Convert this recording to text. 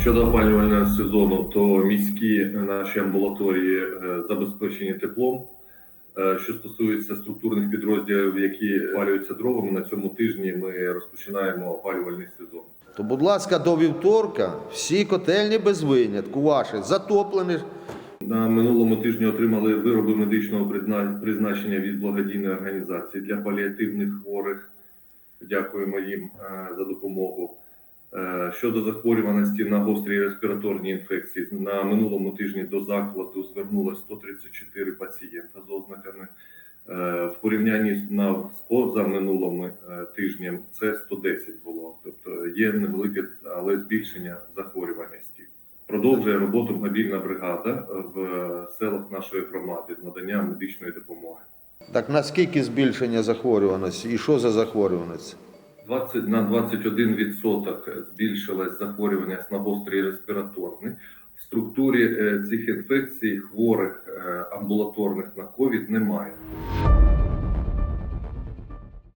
Щодо опалювального сезону, то міські наші амбулаторії е, забезпечені теплом. Е, Що стосується структурних підрозділів, які опалюються дровами, на цьому тижні ми розпочинаємо опалювальний сезон. То, будь ласка, до вівторка всі котельні без винятку ваші затоплені. На минулому тижні отримали вироби медичного призна- призначення від благодійної організації для паліативних хворих. Дякуємо їм е, за допомогу. Е, Щодо захворюваності на гострі респіраторні інфекції, на минулому тижні до закладу звернулося 134 пацієнта з ознаками. Е, В порівнянні на з позаминулим е, тижнем це 110 було. Тобто є невелике, але збільшення захворюваності. Продовжує роботу мобільна бригада в селах нашої громади з наданням медичної допомоги. Так наскільки збільшення захворюваності і що за захворюваність? 20 на 21% збільшилась захворюваність на гострі респіраторні. В структурі е, цих інфекцій хворих е, амбулаторних на ковід немає.